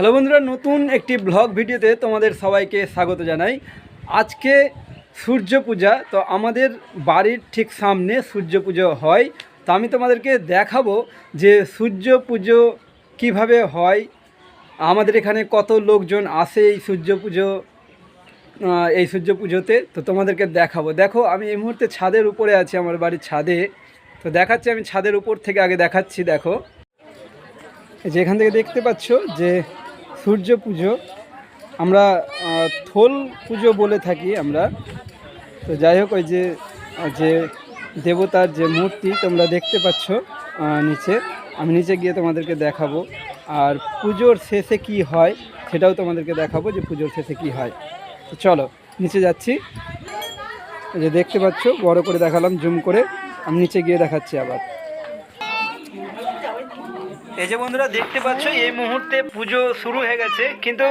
Hello বন্ধুরা, নতুন একটি ব্লগ ভিডিওতে তোমাদের সবাইকে স্বাগত জানাই। আজকে সূর্য পূজা, তো আমাদের বাড়ির ঠিক সামনে সূর্য পুজো হয়। তো আমি তোমাদেরকে দেখাবো যে সূর্য পুজো কীভাবে হয়। আমাদের এখানে কত লোকজন আসে এই সূর্য পুজো এই সূর্য পুজোতে, তো তোমাদেরকে দেখাবো। দেখো, আমি এই মুহূর্তে ছাদের উপরে আছি, আমার বাড়ির ছাদে। তো দেখাচ্ছি, আমি ছাদের উপর থেকে আগে দেখাচ্ছি, দেখো। এই যে এখান থেকে দেখতে পাচ্ছ যে সূর্য পুজো, আমরা থোল পুজো বলে থাকি আমরা। তো যাই হোক, ওই যে যে দেবতার যে মূর্তি তোমরা দেখতে পাচ্ছ নিচে, আমি নিচে গিয়ে তোমাদেরকে দেখাবো। আর পুজোর শেষে কি হয়, সেটাও তোমাদেরকে দেখাবো যে পুজোর শেষে কি হয়। তো চলো, নিচে যাচ্ছি। যে দেখতে পাচ্ছ, বড় করে দেখালাম, জুম করে, আমি নিচে গিয়ে দেখাচ্ছি আবার। এই যে বন্ধুরা, দেখতে পাচ্ছ, এই মুহূর্তে পুজো শুরু হয়ে গেছে। কিন্তু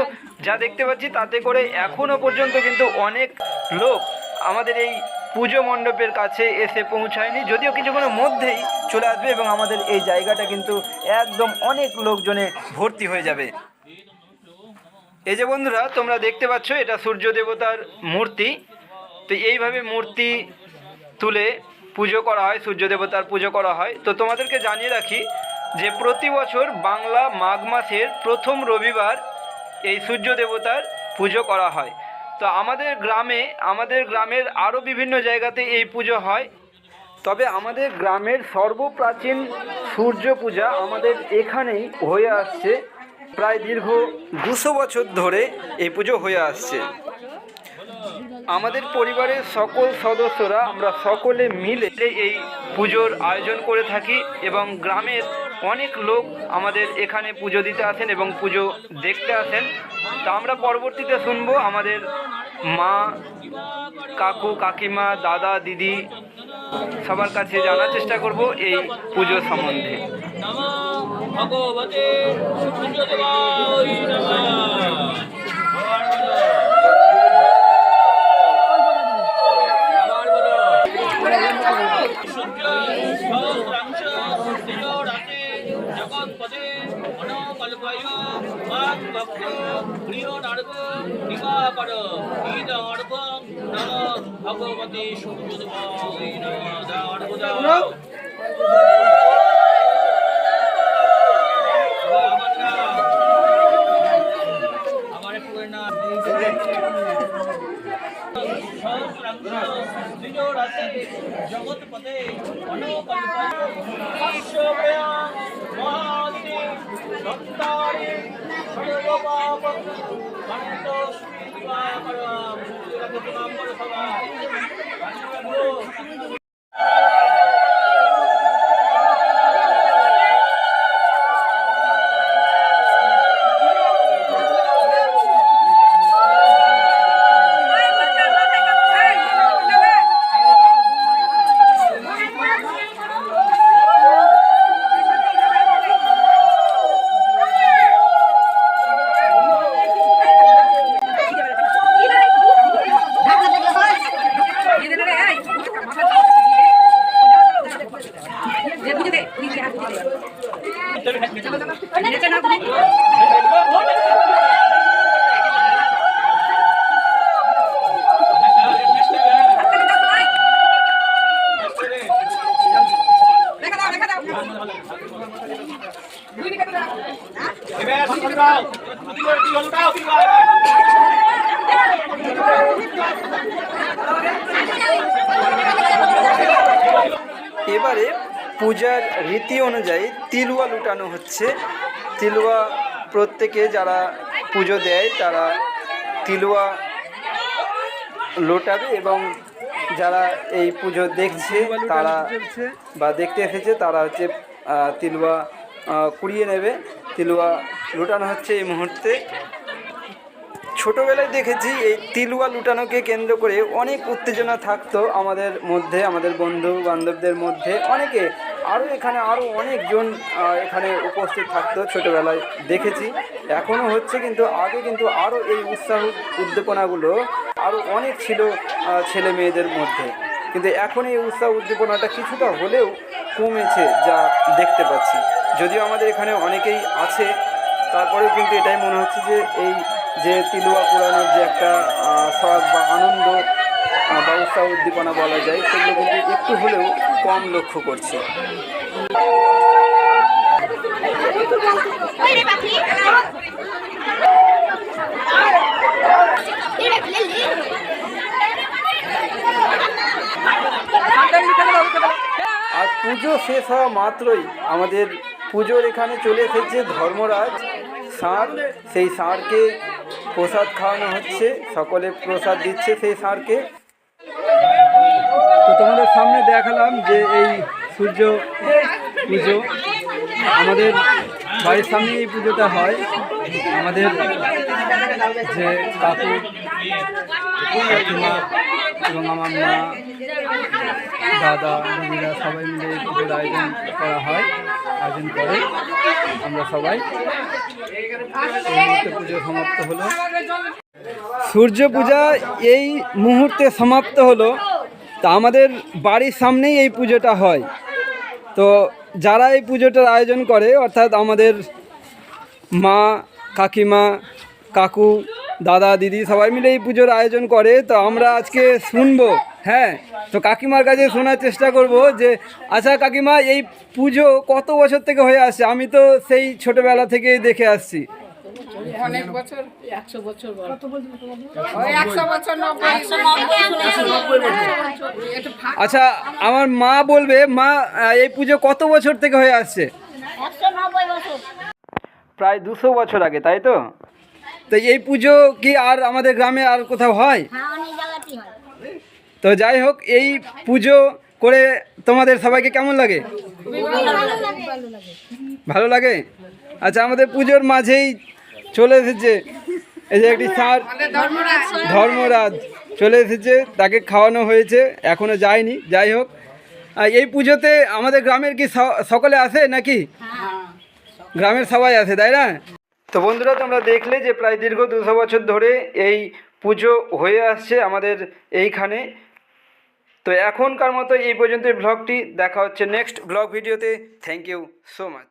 যা দেখতে পাচ্ছি, তাতে করে এখনও পর্যন্ত কিন্তু অনেক লোক আমাদের এই পুজো মণ্ডপের কাছে এসে পৌঁছায়নি। যদিও কিছুক্ষণের মধ্যেই চলে আসবে এবং আমাদের এই জায়গাটা কিন্তু একদম অনেক লোকজনে ভর্তি হয়ে যাবে। এই যে বন্ধুরা, তোমরা দেখতে পাচ্ছ, এটা সূর্য দেবতার মূর্তি। তো এইভাবে মূর্তি তুলে পুজো করা হয়, সূর্য দেবতার পুজো করা হয়। তো তোমাদেরকে জানিয়ে রাখি যে প্রতি বছর বাংলা মাঘ মাসের প্রথম রবিবার এই সূর্য দেবতার পুজো করা হয়। তো আমাদের গ্রামে, আমাদের গ্রামের আরও বিভিন্ন জায়গাতে এই পুজো হয়। তবে আমাদের গ্রামের সর্বপ্রাচীন সূর্য পূজা আমাদের এখানেই হয়ে আসছে। প্রায় দীর্ঘ দুশো বছর ধরে এই পুজো হয়ে আসছে। আমাদের পরিবারের সকল সদস্যরা আমরা সকলে মিলে এই পুজোর আয়োজন করে থাকি এবং গ্রামের অনেক লোক আমাদের এখানে পুজো দিতে আসেন এবং পুজো দেখতে আসেন। তা আমরা পরবর্তীতে শুনব আমাদের মা, কাকু, কাকিমা, দাদা, দিদি সবার কাছে জানার চেষ্টা করব এই পুজো সম্বন্ধে। ভগবতে সূর্যদেবায় নমঃ আবার বলো সূর্য সহস্রাংশ স্থিরোরাতে জগৎপদে মনোকল্পয় মাং ভক্ত প্রিয় নার্গ দিবাকর ঈদ অর্ঘ নম ভগবতে সূর্যদেবায় নমঃ। দা জগৎ পদে মহাদিনে সত্তারে সর্বপাপ এবারে পূজার রীতি অনুযায়ী তিলুয়া লুটানো হচ্ছে। তিলুয়া প্রত্যেকে যারা পুজো দেয় তারা তিলুয়া লোটাবে এবং যারা এই পুজো দেখছে তারা বা দেখতে এসেছে তারা হচ্ছে তিলুয়া কুড়িয়ে নেবে। তিলুয়া লুটানো হচ্ছে এই মুহূর্তে। ছোটোবেলায় দেখেছি এই তিলুয়া লুটানোকে কেন্দ্র করে অনেক উত্তেজনা থাকতো আমাদের মধ্যে, আমাদের বন্ধু বান্ধবদের মধ্যে। অনেকে আরও এখানে আরও অনেকজন এখানে উপস্থিত থাকতো ছোটোবেলায় দেখেছি। এখনও হচ্ছে কিন্তু আগে কিন্তু আরও এই উৎসাহ উদ্দীপনাগুলো আরও অনেক ছিল ছেলে মেয়েদের মধ্যে। কিন্তু এখন এই উৎসাহ উদ্দীপনাটা কিছুটা হলেও কমেছে যা দেখতে পাচ্ছি। যদিও আমাদের এখানে অনেকেই আছে তারপরেও কিন্তু এটাই মনে হচ্ছে যে এই যে তিলুয়া পুরাণের যে একটা স্বাদ বা আনন্দ আহ, বা উৎসাহ উদ্দীপনা বলা যায় সেগুলো কিন্তু একটু হলেও কম লক্ষ্য করছি. আর পুজো শেষ হওয়া মাত্রই আমাদের পুজোর এখানে চলে এসেছে ধর্মরাজ ষাঁড় সেই ষাঁড়কে প্রসাদ খাওয়ানো হচ্ছে, সকলে প্রসাদ দিচ্ছে সেই ষাঁড়কে তো তোমাদের সামনে দেখালাম যে এই সূর্য পুজো, আমাদের বাড়ির সামনে এই পুজোটা হয়। আমাদের যে কাকু এবং আমার মা, দাদা, দিদিরা সবাই মিলে এই পুজোর আয়োজন করা হয়, আয়োজন করে। আমরা সবাই পুজো সমাপ্ত হলো। সূর্য পূজা এই মুহূর্তে সমাপ্ত হলো। তা আমাদের বাড়ির সামনেই এই পুজোটা হয়। তো যারা এই পুজোটার আয়োজন করে, অর্থাৎ আমাদের মা, কাকিমা, কাকু দাদা দিদি সবাই মিলে এই পুজোর আয়োজন করে তো আমরা আজকে শুনব হ্যাঁ তো কাকিমার কাছে শোনার চেষ্টা করব যে আচ্ছা কাকিমা এই পুজো কত বছর থেকে হয়ে আসছে? আমি তো সেই ছোটবেলা থেকেই দেখে আসছি। অনেক বছর? একশো বছর একশো বছর নব্বই। একটু ফাঁক। আচ্ছা আমার মা বলবে মা এই পুজো কত বছর থেকে হয়ে আসছে? প্রায় দুশো বছর আগে তাই তো? তো এই পুজো কি আর আমাদের গ্রামে আর কোথাও হয়? হ্যাঁ হয়। তো যাই হোক এই পুজো করে তোমাদের সবাইকে কেমন লাগে? ভালো লাগে। আচ্ছা আমাদের পুজোর মাঝেই চলে এসেছে এই যে একটি ষাঁড় ধর্মরাজ চলে এসেছে তাকে খাওয়ানো হয়েছে এখনও যায়নি যাই হোক। আর এই পুজোতে আমাদের গ্রামের কি সকলে আসে নাকি? গ্রামের সবাই আসে তাই না? তো বন্ধুরা, তোমরা দেখলে যে প্রায় দীর্ঘ দুশো বছর ধরে এই পুজো হয়ে আসছে আমাদের এইখানে। তো এখনকার মতো এই পর্যন্ত ব্লগটি। দেখা হচ্ছে নেক্সট ব্লগ ভিডিওতে। Thank you so much